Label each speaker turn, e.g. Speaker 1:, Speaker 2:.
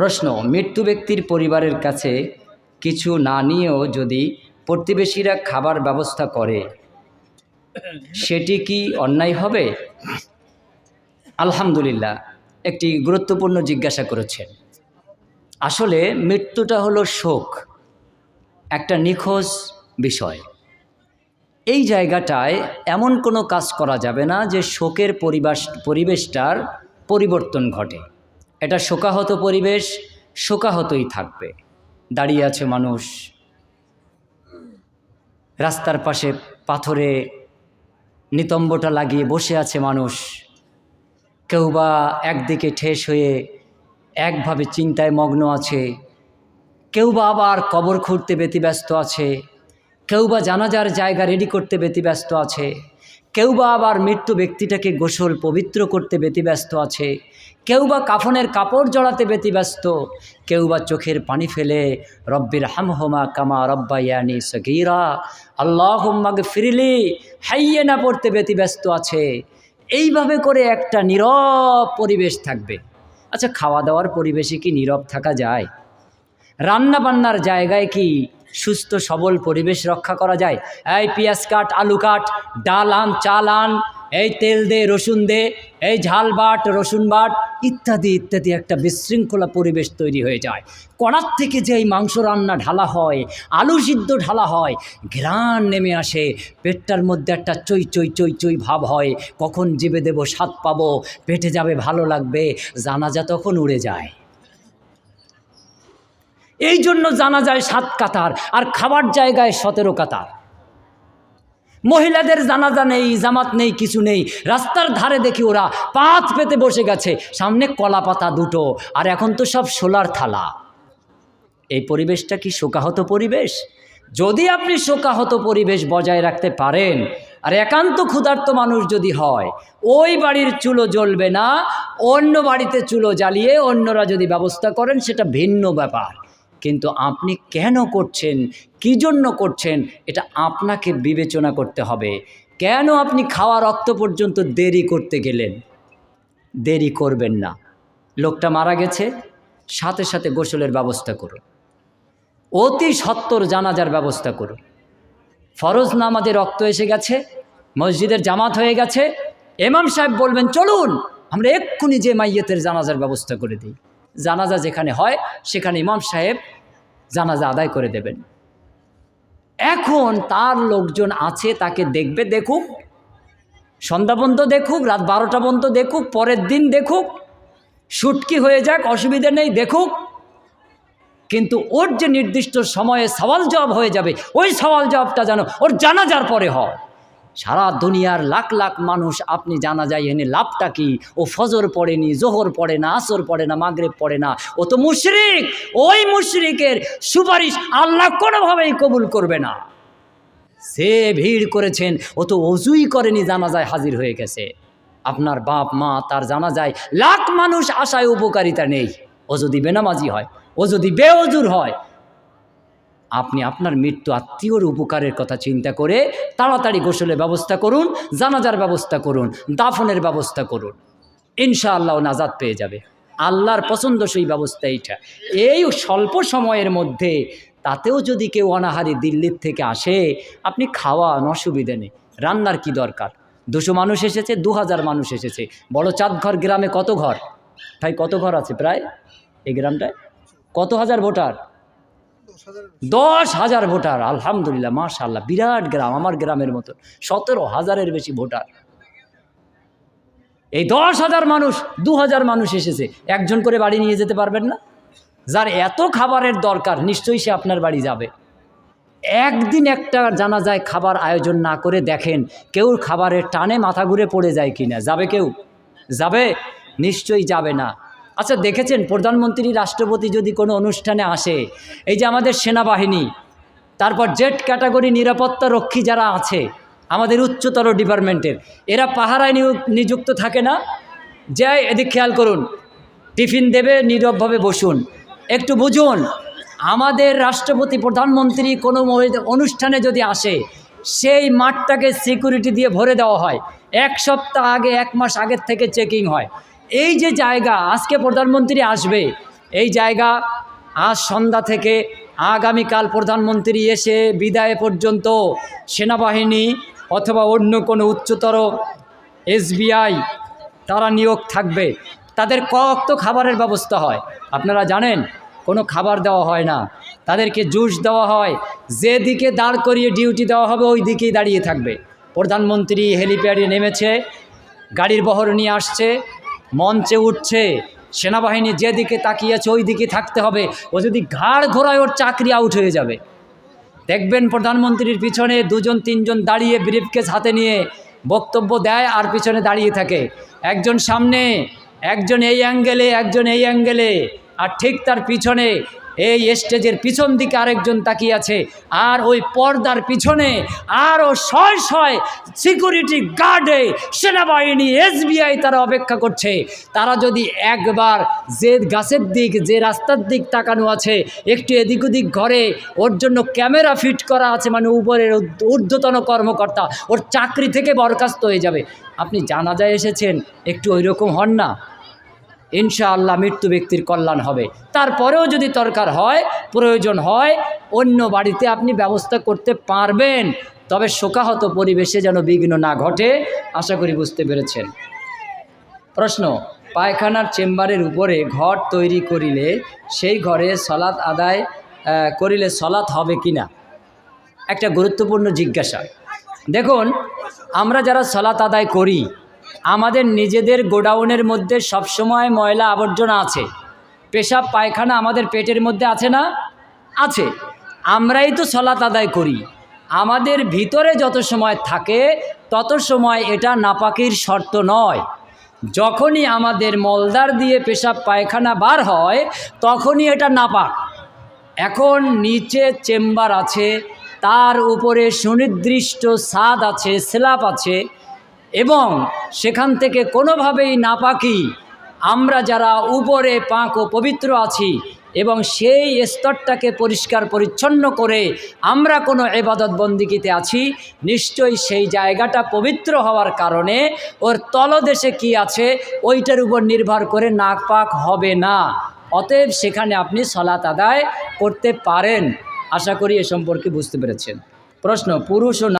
Speaker 1: প্রশ্ন, মৃত্যু ব্যক্তির পরিবারের কাছে কিছু না নিয়েও যদি প্রতিবেশীরা খাবার ব্যবস্থা করে, সেটি কি অন্যায় হবে? আলহামদুলিল্লাহ, একটি গুরুত্বপূর্ণ জিজ্ঞাসা করেছেন। আসলে মৃত্যুটা হলো শোক, একটা নিখোঁজ বিষয়। এই জায়গাটায় এমন কোনো কাজ করা যাবে না যে শোকের পরিবেশ পরিবেশটার পরিবর্তন ঘটে। এটা শোকাহত পরিবেশ, শোকাহতই থাকবে। দাঁড়িয়ে আছে মানুষ। রাস্তার পাশে পাথরে নিতম্বটা লাগিয়ে বসে আছে মানুষ। কেউ বা একদিকে ঠেস হয়ে একভাবে চিন্তায় মগ্ন আছে। কেউ বা আবার কবর খুঁড়তে ব্যতিব্যস্ত আছে। কেউ বা জানাজার জায়গা রেডি করতে ব্যতিব্যস্ত আছে। কেউ বা আবার মৃত্যু ব্যক্তিটাকে গোসল পবিত্র করতে ব্যতিব্যস্ত আছে। কেউ বা কাফনের কাপড় জড়াতে ব্যতিব্যস্ত। কেউ বা চোখের পানি ফেলে, রব্বির হামহোমা কামা রব্বাইয়ানি সগিরা আল্লাহ হোম্মাকে ফিরিলি হাইয়ে না পড়তে ব্যতিব্যস্ত আছে। এইভাবে করে একটা নীরব পরিবেশ থাকবে। আচ্ছা খাওয়া দাওয়ার পরিবেশে কি নীরব থাকা যায়? রান্না বান্নার জায়গায় কি সুস্থ, সবল পরিবেশ রক্ষা করা যায়। এই পেঁয়াজ কাট, আলু কাট, ডাল আন, চাল আন, এই তেল দে, রসুন দে, এই ঝাল বাট, রসুন বাট, ইত্যাদি ইত্যাদি একটা বিশৃঙ্খলা পরিবেশ তৈরি হয়ে যায়। কড়ার থেকে যে এই মাংস রান্না ঢালা হয়, আলু সিদ্ধ ঢালা হয়, ঘ্রাণ নেমে আসে। পেটটার মধ্যে একটা চই চই চই চই ভাব হয়। কখন জিবে দেবো, স্বাদ পাবো, পেটে যাবে, ভালো লাগবে, জানাজা তখন উড়ে যায়। এই জন্য জানা যায় সাত কাতার আর খাবার জায়গায় সতেরো কাতার। মহিলাদের জানাজা নেই, জামাত নেই, কিছু নেই। রাস্তার ধারে দেখি ওরা পাত পেতে বসে গেছে। সামনে কলা পাতা দুটো, আর এখন তো সব সোলার থালা। এই পরিবেশটা কি শোকাহত পরিবেশ? যদি আপনি শোকাহত পরিবেশ বজায় রাখতে পারেন, আর একান্ত ক্ষুধার্ত মানুষ যদি হয়, ওই বাড়ির চুলো জ্বলবে না, অন্য বাড়িতে চুলো জ্বালিয়ে অন্যরা যদি ব্যবস্থা করেন, সেটা ভিন্ন ব্যাপার। কিন্তু আপনি কেন করছেন? কী জন্য করছেন? এটা আপনাকে বিবেচনা করতে হবে। কেন আপনি খাওয়া রক্ত পর্যন্ত দেরি করতে গেলেন? দেরি করবেন না। লোকটা মারা গেছে। সাথে সাথে গোসলের ব্যবস্থা করুন। অতি সত্তর জানাজার ব্যবস্থা করুন। ফরজ নামাজে রক্ত এসে গেছে, মসজিদের জামাত হয়ে গেছে। এমাম সাহেব বলবেন, চলুন, আমরা এক্ষুনি যে মাইয়েতের জানাজার ব্যবস্থা করে দিই। জানাজা যেখানে হয়, সেখানে ইমাম সাহেব জানাজা আদায় করে দেবেন। এখন তার লোকজন আছে, তাকে দেখবে, দেখুক। সন্ধ্যা পর্যন্ত দেখুক, রাত বারোটা পর্যন্ত দেখুক, পরের দিন দেখুক। শুটকি হয়ে যাক, অসুবিধা নেই, দেখুক। কিন্তু ওর যে নির্দিষ্ট সময়ে সওয়াল জবাব হয়ে যাবে, ওই সওয়াল জবাবটা যেন ওর জানাজার পরে হয়। সারা দুনিয়ার লাখ লাখ মানুষ আপনি জানা যায় এনে লাভটা কি? ও ফজর পড়েনি জোহর পড়ে না, আসর পড়ে না, মাগরেব পড়ে না। ও তো মুশরিক, ওই মুশরিকের সুপারিশ আল্লাহ কোনোভাবেই কবুল করবে না। সে ভিড় করেছেন, ও তো অজুই করেনি, জানা যায় হাজির হয়ে গেছে। আপনার বাপ, মা, তার জানা যায় লাখ মানুষ আশায় উপকারিতা নেই। ও যদি বেনামাজি হয়, ও যদি বেঅজুর হয় আপনি আপনার মৃত্যু আত্মীয়র উপকারের কথা চিন্তা করে তাড়াতাড়ি গোসলের ব্যবস্থা করুন, জানাজার ব্যবস্থা করুন, দাফনের ব্যবস্থা করুন। ইনশাআল্লাহ নাজাদ পেয়ে যাবে। আল্লাহর পছন্দসই ব্যবস্থা এইটা। এই স্বল্প সময়ের মধ্যে তাতেও যদি কেউ অনাহারি দিল্লির থেকে আসে, আপনি খাওয়ান, অসুবিধে নেই। রান্নার কি দরকার? দুশো মানুষ এসেছে, দু হাজার মানুষ এসেছে। বড় চাঁদঘর গ্রামে কত ঘর? ভাই, কত ঘর আছে প্রায় এই গ্রামটায়? কত হাজার ভোটার? দশ হাজার ভোটার, আলহামদুলিল্লাহ মাশাল্লাহ বিরাট গ্রাম, আমার গ্রামের মতো সতেরো হাজারের বেশি ভোটার। এই দশ হাজার মানুষ, দু হাজার মানুষ এসেছে, একজন করে বাড়ি নিয়ে যেতে পারবেন না? যার এত খাবারের দরকার, নিশ্চয়ই সে আপনার বাড়ি যাবে। একদিন একটা জানা যায় খাবার আয়োজন না করে দেখেন, কেউ খাবারের টানে মাথা ঘুরে পড়ে যায় কিনা, যাবে কেউ? যাবে? নিশ্চয়ই যাবে না। আচ্ছা দেখেছেন, প্রধানমন্ত্রী, রাষ্ট্রপতি যদি কোনো অনুষ্ঠানে আসে, এই যে আমাদের সেনাবাহিনী, তারপর জেট ক্যাটাগরি নিরাপত্তা রক্ষী যারা আছে, আমাদের উচ্চতর ডিপার্টমেন্টের, এরা পাহারায় নিযুক্ত থাকে না? যাই, এদিক খেয়াল করুন, টিফিন দেবে, নীরবভাবে বসুন। একটু বুঝুন, আমাদের রাষ্ট্রপতি, প্রধানমন্ত্রী কোনো অনুষ্ঠানে যদি আসে, সেই মাঠটাকে সিকিউরিটি দিয়ে ভরে দেওয়া হয়। এক সপ্তাহ আগে, এক মাস আগের থেকে চেকিং হয়। এই যে জায়গা আজকে প্রধানমন্ত্রী আসবে, এই জায়গা আজ সন্ধ্যা থেকে আগামীকাল প্রধানমন্ত্রী এসে বিদায় পর্যন্ত সেনাবাহিনী অথবা অন্য কোনো উচ্চতর এসবিআই তারা নিয়োগ থাকবে। তাদের কত খাবারের ব্যবস্থা হয়। আপনারা জানেন, কোনো খাবার দেওয়া হয় না। তাদেরকে জুস দেওয়া হয়। যেদিকে দাঁড় করিয়ে ডিউটি দেওয়া হবে ওই দিকেই দাঁড়িয়ে থাকবে। প্রধানমন্ত্রী হেলিপ্যাডে নেমেছে, গাড়ির বহর নিয়ে আসছে। মঞ্চে উঠছে। সেনাবাহিনী যেদিকে তাকিয়েছে ওই দিকে থাকতে হবে। ও যদি ঘাড় ঘোরায়, ওর চাকরি আউট হয়ে যাবে। দেখবেন প্রধানমন্ত্রীর পিছনে দুজন, তিনজন দাঁড়িয়ে ব্রিফকেস হাতে নিয়ে বক্তব্য দেয় আর পিছনে দাঁড়িয়ে থাকে। একজন সামনে, একজন এই অ্যাঙ্গেলে একজন এই অ্যাঙ্গেলে আর ঠিক তার পিছনে এই স্টেজের পিছন দিকে আরেকজন তাকিয়ে আছে। আর ওই পর্দার পিছনে আরও শয় শয় সিকিউরিটি গার্ডে সেনাবাহিনী এসবিআই তারা অপেক্ষা করছে। তারা যদি একবার যে গাছের দিক, যে রাস্তার দিক তাকানো আছে, একটু এদিক ওদিক ঘরে, ওর জন্য ক্যামেরা ফিট করা আছে মানে উপরের ঊর্ধ্বতন কর্মকর্তা, ওর চাকরি থেকে বরখাস্ত হয়ে যাবে। আপনি জানাজায় এসেছেন, একটু ওই রকম হন না? ইনশাআল্লাহ মৃত্যু ব্যক্তির কল্যাণ হবে। তারপরেও যদি দরকার হয়, প্রয়োজন হয়, অন্য বাড়িতে আপনি ব্যবস্থা করতে পারবেন। তবে শোকাহত পরিবেশে যেন বিঘ্ন না ঘটে, আশা করি বুঝতে পেরেছেন। প্রশ্ন, পায়খানার চেম্বারের উপরে ঘর তৈরি করিলে সেই ঘরে সলাৎ আদায় করিলে সলাৎ হবে কি না একটা গুরুত্বপূর্ণ জিজ্ঞাসা। দেখুন, আমরা যারা সলাৎ আদায় করি আমাদের নিজেদের গোডাউনের মধ্যে সবসময় ময়লা আবর্জনা আছে। পেশাব পায়খানা আমাদের পেটের মধ্যে আছে না? আছে। আমরাই তো সলাৎ আদায় করি। আমাদের ভিতরে যত সময় থাকে, তত সময় এটা নাপাকির শর্ত নয়। যখনই আমাদের মলদার দিয়ে পেশাব পায়খানা বার হয়, তখনই এটা নাপাক। এখন নিচে চেম্বার আছে, তার উপরে সুনির্দিষ্ট স্বাদ আছে, স্ল্যাব আছে এবং সেখান থেকে কোনোভাবেই না পাকি আমরা যারা উপরে পাক ও পবিত্র আছি এবং সেই স্তরটাকে পরিষ্কার পরিচ্ছন্ন করে আমরা কোনো এবাদত বন্দিকিতে আছি, নিশ্চয়ই সেই জায়গাটা পবিত্র হওয়ার কারণে ওর তলদেশে কি আছে ওইটার উপর নির্ভর করে নাক পাক হবে না। অতএব সেখানে আপনি সলাত আদায় করতে পারেন। আশা করি এ সম্পর্কে বুঝতে পেরেছেন। প্রশ্ন, পুরুষ ও